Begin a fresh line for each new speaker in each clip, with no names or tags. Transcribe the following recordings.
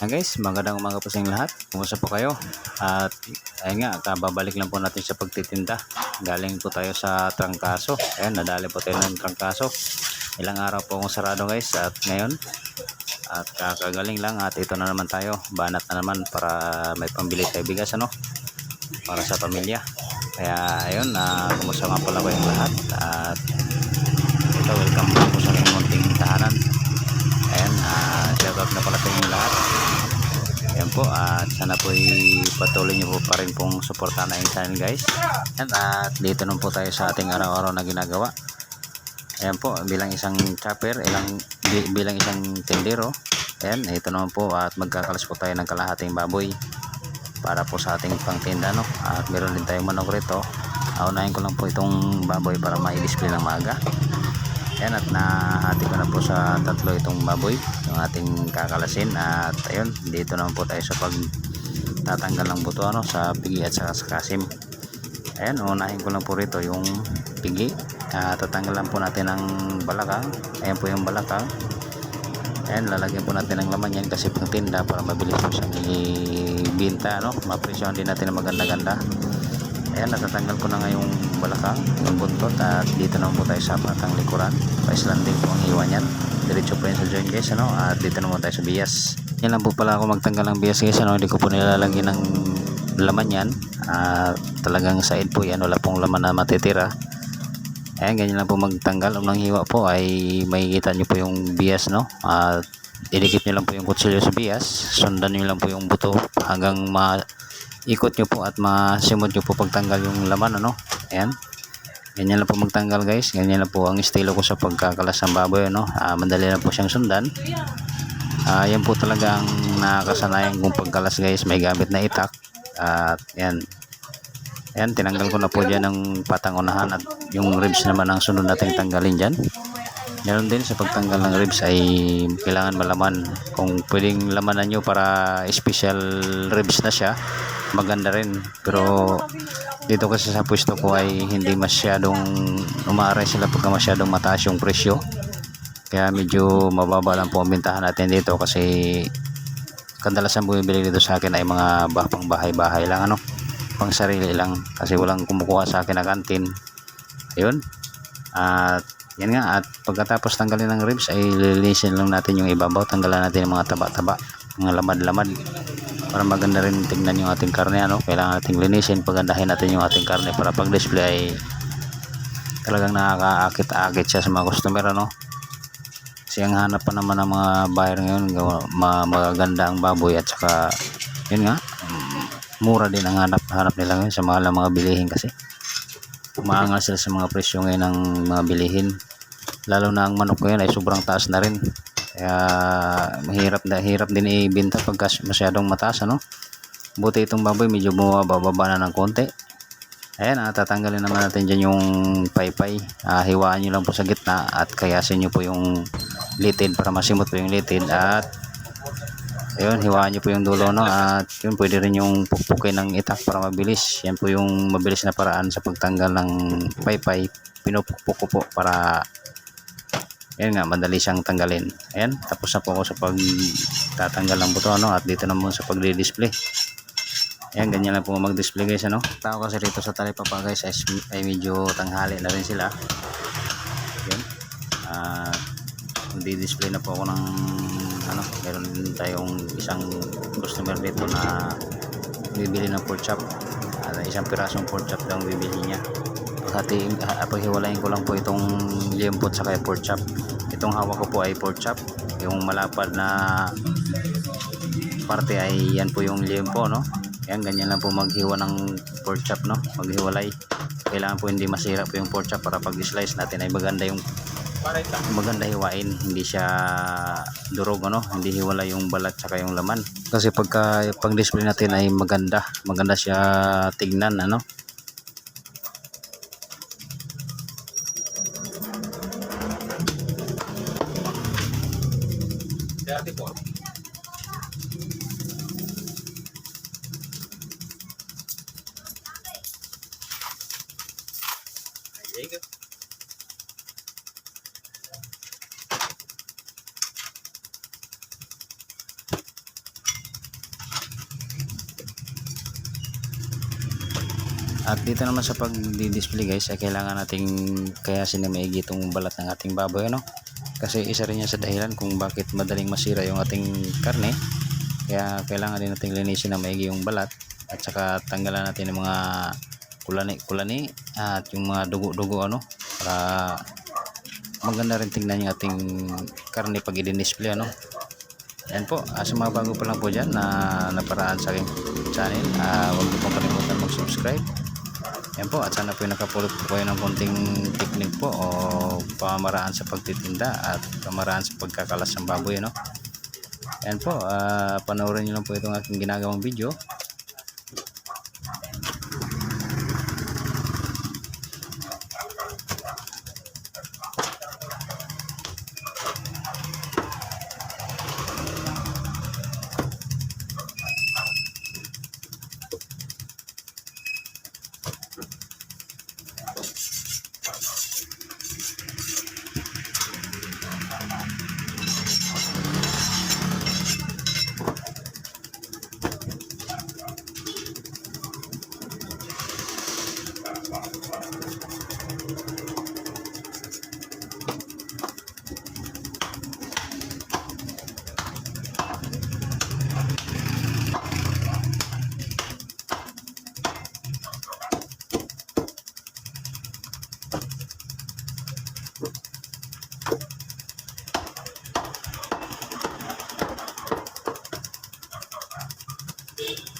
Yan guys, magandang umaga po sa lahat. Kumusta po kayo? At ayun nga, kababalik lang po natin sa pagtitinda. Galing po tayo sa trangkaso. Ayan, nadali po tayo ng trangkaso. Ilang araw po akong sarado guys at ngayon at kakagaling lang at ito na naman tayo. Banat na naman para may pambili tayo bigas ano para sa pamilya. Kaya ayun, uh, kumusta nga pala kayong lahat at ito welcome po sa aking munting tahanan. Uh, shout out na pala sa inyong lahat. Ayan po, at sana po patuloy niyo po pa rin pong suportahan na yung channel guys. Ayan, at dito nun po tayo sa ating araw-araw na ginagawa. Ayan po, bilang isang chopper, ilang, bi- bilang isang tendero. Ayan, ito naman po at magkakalas po tayo ng kalahating baboy para po sa ating pangtinda no. At meron din tayong manok rito. Aunahin ko lang po itong baboy para ma-display ng maaga. Ayan at nahati ko na po sa tatlo itong baboy yung ating kakalasin. At ayun dito naman po tayo sa pag tatanggal ng buto ano sa pigi at saka sa kasim. Ayan unahin ko lang po rito yung pigi. Uh, tatanggal lang po natin ng balakang ayan po yung balakang ayan lalagyan po natin ng laman yan kasi pang tinda para mabilis po siyang ibinta no mapresyon din natin ng maganda-ganda. Ayan natatanggal ko na nga yung balakang yung buntot. At dito naman po tayo sa patang likuran. Pa-islanding po ang hiwa niyan diretso po yan sa joint guys ano? At dito naman tayo sa bias. Yan lang po pala ako magtanggal ng bias guys ano? Hindi ko po nilalagyan ng laman yan. At talagang side po yan wala pong laman na matitira. Ayan ganyan lang po magtanggal. Unang hiwa po ay makikita nyo po yung bias no? At idikit nyo lang po yung kutsilyo sa bias. Sundan nyo lang po yung buto hanggang ma ikot nyo po at masimod nyo po pagtanggal yung laman ano? Ayan ganyan lang po magtanggal guys. Ganyan lang po ang estilo ko sa pagkakalas ng baboy ano. Ah, madali lang po siyang sundan. Ah, yan po talaga ang nakakasanayan kong pagkalas guys. May gamit na itak. At yan. Ayan, tinanggal ko na po dyan ng patang unahan at yung ribs naman ang sunod nating tanggalin dyan. Meron din sa pagtanggal ng ribs ay kailangan malaman kung pwedeng lamanan nyo para special ribs na siya. Maganda rin. Pero dito kasi sa pwesto ko ay hindi masyadong umaaray sila pagka masyadong mataas yung presyo. Kaya medyo mababa lang po ang bintahan natin dito kasi kadalasan bumibili dito sa akin ay mga pang bahay-bahay lang ano? Pang sarili lang kasi walang kumukuha sa akin na kantin yun at yan nga at pagkatapos tanggalin ng ribs ay lilinisin lang natin yung ibabaw tanggalan natin yung mga taba-taba mga lamad-lamad para maganda rin tingnan yung ating karne ano? Kailangan nating linisin pagandahin natin yung ating karne para pag display ay talagang nakakaakit-akit siya sa mga customer ano? Kasi ang hanap pa naman ng mga buyer ngayon magaganda ang baboy at saka yun nga mm, mura din ang hanap hanap nila ngayon sa mga mga bilihin kasi. Umaangal sila sa mga presyo ngayon ng mga bilihin. Lalo na ang manok ngayon ay sobrang taas na rin kaya mahirap na hirap din ibenta pagka masyadong mataas ano? Buti itong baboy medyo bumababa na ng konti. Ayan ah, tatanggalin naman natin dyan yung paypay. Ah, hiwaan nyo lang po sa gitna at kayasin nyo po yung litid para masimot po yung litid at ayun hiwaan nyo po yung dulo no? At yun pwede rin yung pukpukin ng itak para mabilis. Yan po yung mabilis na paraan sa pagtanggal ng paypay. Pinupukpuk ko po para yan nga madali siyang tanggalin. Ayan tapos na po ako sa pag tatanggal ng buto no at dito naman sa pagdi-display. Ayan ganyan lang po mag-display guys ano. Tao kasi rito sa talipapa guys ay, ay medyo tanghali na rin sila. Yun at magdi-display na po ako ng ano meron din tayong isang customer dito na bibili ng pork chop. At isang pirasong pork chop lang bibili niya paghatiin ah, paghiwalayin ko lang po itong liempot sa pork chop. Itong hawak ko po ay pork chop. Yung malapad na parte ay yan po yung liempo no? Yan ganyan lang po maghiwa ng pork chop no? Maghiwalay. Kailangan po hindi masira po yung pork chop para pag slice natin ay maganda yung maganda hiwain. Hindi siya durog ano? Hindi hiwala yung balat saka yung laman. Kasi pagka pang display natin ay maganda. Maganda siya tignan ano There you go. At dito naman sa pag-display guys ay kailangan nating kaya sinamaigi itong balat ng ating baboy ano? Kasi isa rin yan sa dahilan kung bakit madaling masira yung ating karne. Kaya kailangan din nating linisin na maigi yung balat at saka tanggalan natin ng mga kulani-kulani at yung mga dugo-dugo ano para maganda rin tingnan yung ating karne pag i-display ano. Yan po, ah, sa mga bago pa lang po dyan na naparaan sa aking channel, ah, huwag niyo pong kalimutan mag-subscribe. Yan po, at sana po yung nakapulot po kayo ng konting technique po o pamamaraan sa pagtitinda at pamamaraan sa pagkakalas ng baboy, no? Yan po, ah, panoorin nyo lang po itong aking ginagawang video. Tama. Thank you.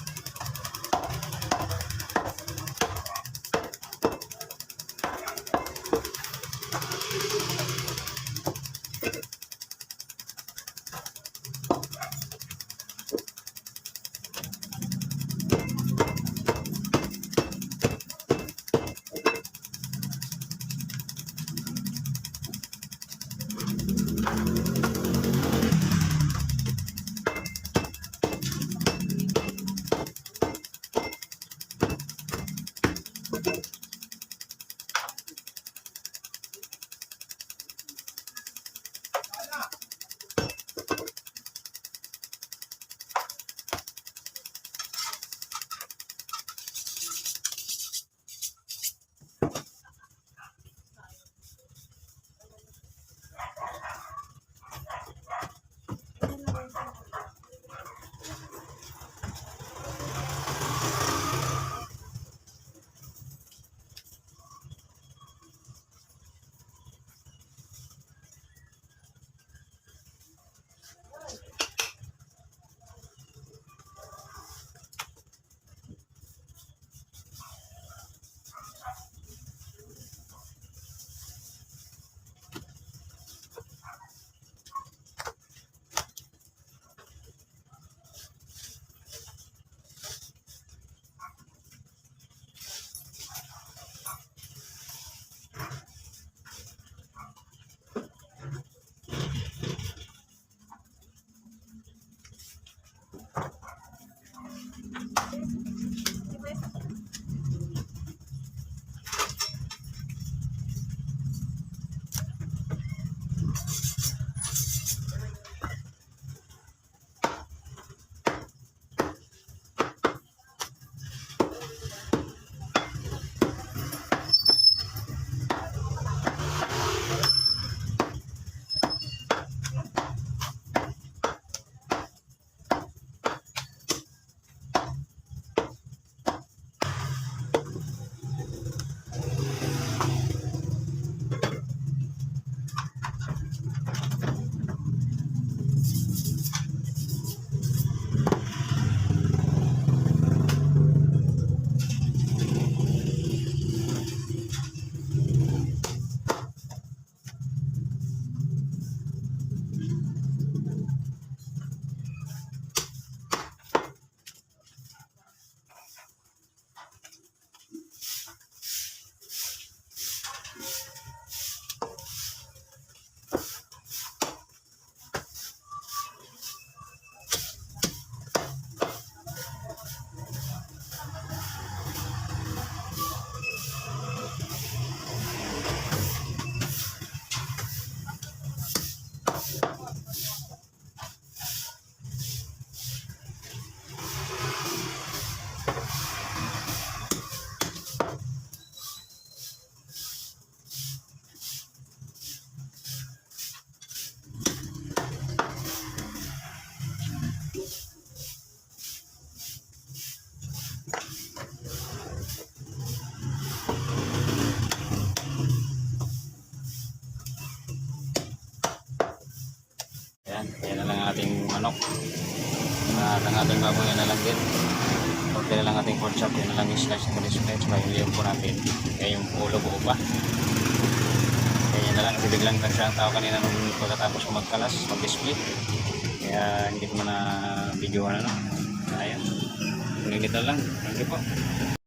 Ang ating yan na lang din. Okay na lang ating pork chop, yan na lang yung slice na slice pa yung po natin. Kaya yung ulo buo pa. Kaya yan na lang, kasi biglang lang siya ang tao kanina nung pagkatapos ko magkalas, mag-split. Kaya hindi ko na na-videoan ano. Ayan. Ngunit na lang. Thank you po.